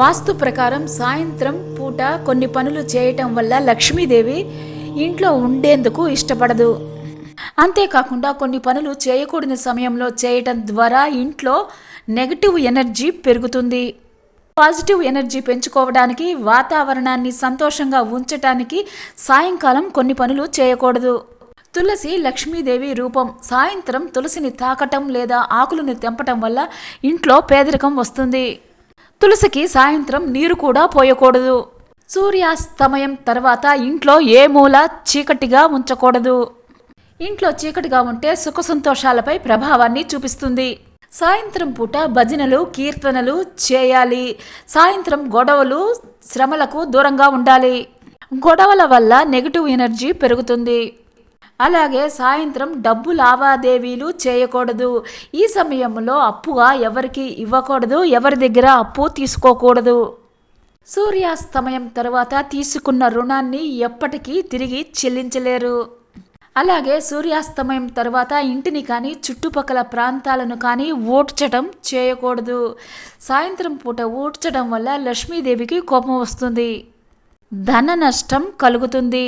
వాస్తు ప్రకారం సాయంత్రం పూట కొన్ని పనులు చేయటం వల్ల లక్ష్మీదేవి ఇంట్లో ఉండేందుకు ఇష్టపడదు. అంతేకాకుండా కొన్ని పనులు చేయకూడని సమయంలో చేయటం ద్వారా ఇంట్లో నెగటివ్ ఎనర్జీ పెరుగుతుంది. పాజిటివ్ ఎనర్జీ పెంచుకోవడానికి వాతావరణాన్ని సంతోషంగా ఉంచటానికి సాయంకాలం కొన్ని పనులు చేయకూడదు. తులసి లక్ష్మీదేవి రూపం సాయంత్రం తులసిని తాకటం లేదా ఆకులను తెంపటం వల్ల ఇంట్లో పేదరికం వస్తుంది. తులసికి సాయంత్రం నీరు కూడా పోయకూడదు. సూర్యాస్తమయం తర్వాత ఇంట్లో ఏ మూల చీకటిగా ఉంచకూడదు. ఇంట్లో చీకటిగా ఉంటే సుఖ సంతోషాలపై ప్రభావాన్ని చూపిస్తుంది. సాయంత్రం పూట భజనలు కీర్తనలు చేయాలి. సాయంత్రం గొడవలు శ్రమలకు దూరంగా ఉండాలి. గొడవల వల్ల నెగిటివ్ ఎనర్జీ పెరుగుతుంది. అలాగే సాయంత్రం డబ్బు లావాదేవీలు చేయకూడదు. ఈ సమయంలో అప్పుగా ఎవరికి ఇవ్వకూడదు ఎవరి దగ్గర అప్పు తీసుకోకూడదు. సూర్యాస్తమయం తర్వాత తీసుకున్న రుణాన్ని ఎప్పటికీ తిరిగి చెల్లించలేరు. అలాగే సూర్యాస్తమయం తర్వాత ఇంటిని కానీ చుట్టుపక్కల ప్రాంతాలను కానీ ఊడ్చడం చేయకూడదు. సాయంత్రం పూట ఊడ్చడం వల్ల లక్ష్మీదేవికి కోపం వస్తుంది. ధన నష్టం కలుగుతుంది.